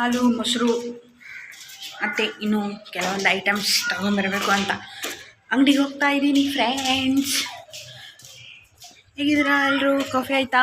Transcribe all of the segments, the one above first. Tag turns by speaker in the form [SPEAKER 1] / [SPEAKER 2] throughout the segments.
[SPEAKER 1] ಹಾಲು, ಮೊಸರು, ಮತ್ತು ಇನ್ನೂ ಕೆಲವೊಂದು ಐಟಮ್ಸ್ ತೊಗೊಂಬರ್ಬೇಕು ಅಂತ ಅಂಗಡಿಗೆ ಹೋಗ್ತಾ ಇದ್ದೀನಿ ಫ್ರೆಂಡ್ಸ್ ಹೇಗಿದ್ದೀರಾ ಎಲ್ಲರೂ ಕಾಫಿ ಆಯಿತಾ?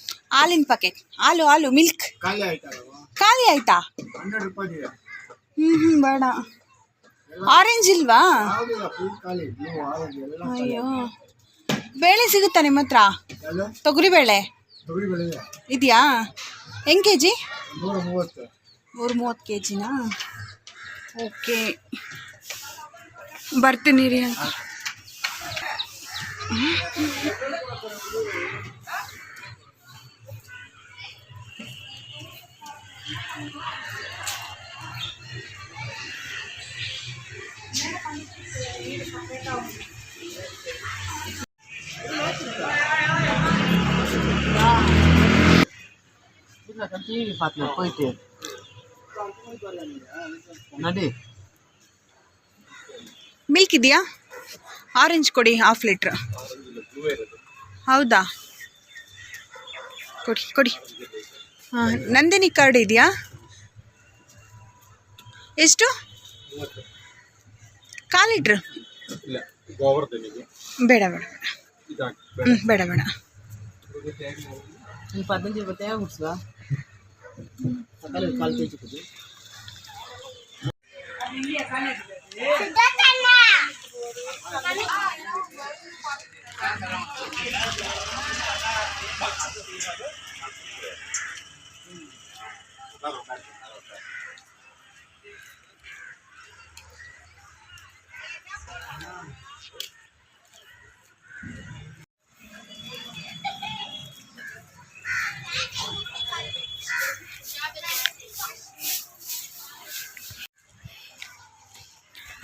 [SPEAKER 1] ಹಾಲಿನ ಪ್ಯಾಕೆಟ್ ಹಾಲು ಹಾಲು ಮಿಲ್ಕ್
[SPEAKER 2] ಖಾಲಿ
[SPEAKER 1] ಆಯ್ತಾ? ಹ್ಞೂ ಹ್ಞೂ ಬೇಡ. ಆರೆಂಜ್ ಇಲ್ವಾ? ಅಯ್ಯೋ. ಬೇಳೆ ಸಿಗುತ್ತಾ ನಿಮ್ಮ ಹತ್ರ? ತೊಗರಿ ಬೇಳೆ? ಇದೆಯಾ? ಹೆಂಗ್ ಕೆ ಜಿ
[SPEAKER 2] ನೂರ ಮೂವತ್ತು
[SPEAKER 1] ಕೆ ಜಿನಾ ಓಕೆ. ಬರ್ತೀನಿ ರೀ ಅಂತ.
[SPEAKER 3] போயிட்டு நடி
[SPEAKER 1] ಮಿಲ್ಕ್ ಇದೆಯಾ ಆರೆಂಜ್ ಕೊಡಿ ಹಾಫ್ ಲೀಟ್ರ್ ಹೌದಾ ಕೊಡಿ ಕೊಡಿ ಹಾಂ ನಂದಿನಿ ಕಾರ್ಡ್ ಇದೆಯಾ? ಎಷ್ಟು? ಕಾಲು ಲೀಟ್ರ್ ಬೇಡ ಬೇಡ ಬೇಡ.
[SPEAKER 2] ಇದಾಗಿ
[SPEAKER 1] ಹ್ಞೂ ಬೇಡ ಬೇಡ.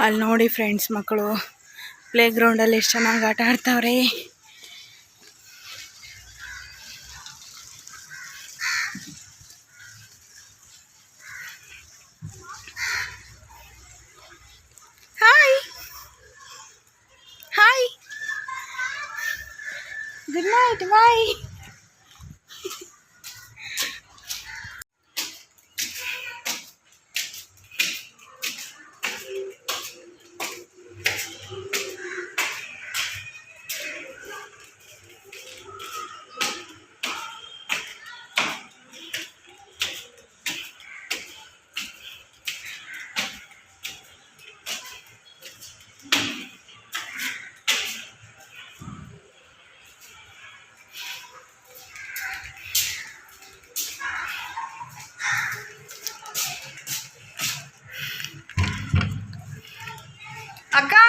[SPEAKER 1] ಅಲ್ಲಿ ನೋಡಿ ಫ್ರೆಂಡ್ಸ್ ಮಕ್ಕಳು. ಪ್ಲೇ ಗ್ರೌಂಡಲ್ಲಿ ಎಷ್ಟು ಚೆನ್ನಾಗಿ ಆಟ ಆಡ್ತಾವ್ರೆ. Hi hi good night bye அக்கா